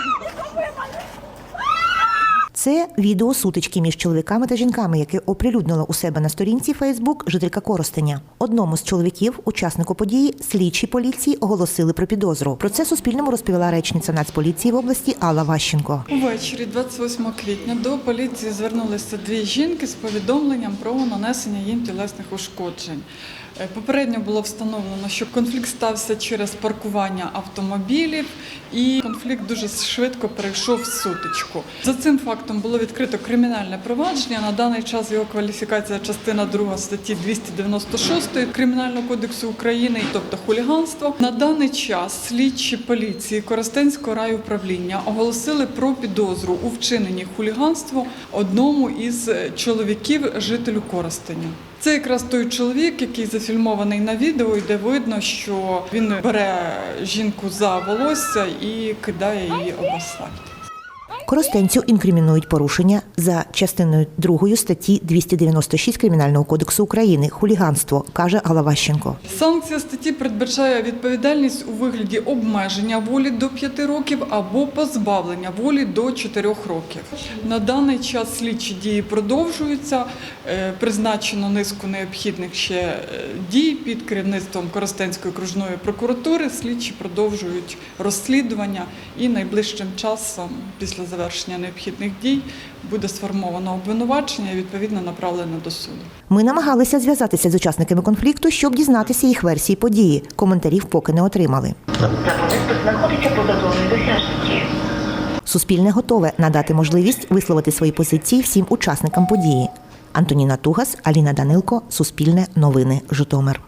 ¡Ay, no puedo, madre! Це відео сутички між чоловіками та жінками, яке оприлюднила у себе на сторінці Фейсбук жителька Коростеня. Одному з чоловіків, учаснику події, слідчі поліції оголосили про підозру. Про це Суспільному розповіла речниця Нацполіції в області Алла Ващенко. Увечері 28 квітня до поліції звернулися дві жінки з повідомленням про нанесення їм тілесних ушкоджень. Е, Попередньо було встановлено, що конфлікт стався через паркування автомобілів, і конфлікт дуже швидко перейшов в сутичку. За цим фактом було відкрито кримінальне провадження. На даний час його кваліфікація частина 2 статті 296 Кримінального кодексу України, тобто хуліганство. На даний час слідчі поліції Коростенського райуправління оголосили про підозру у вчиненні хуліганства одному із чоловіків жителю Коростеня. Це якраз той чоловік, який зафільмований на відео, і де видно, що він бере жінку за волосся і кидає її об асфальт. Коростенцю інкримінують порушення за частиною 2 статті 296 Кримінального кодексу України хуліганство, каже Алаващенко. Санкція статті передбачає відповідальність у вигляді обмеження волі до 5 років або позбавлення волі до 4 років. На даний час слідчі дії продовжуються. Е, Призначено низку необхідних ще е, дій під керівництвом Коростенської окружної прокуратури. Слідчі продовжують розслідування і найближчим часом, після завершення необхідних дій, буде сформовано обвинувачення і відповідно направлено до суду. Ми намагалися зв'язатися з учасниками конфлікту, щоб дізнатися їх версії події. Коментарів поки не отримали. Знаходиться. Суспільне готове надати можливість висловити свої позиції всім учасникам події. Антоніна Тугас, Аліна Данилко, Суспільне новини, Житомир.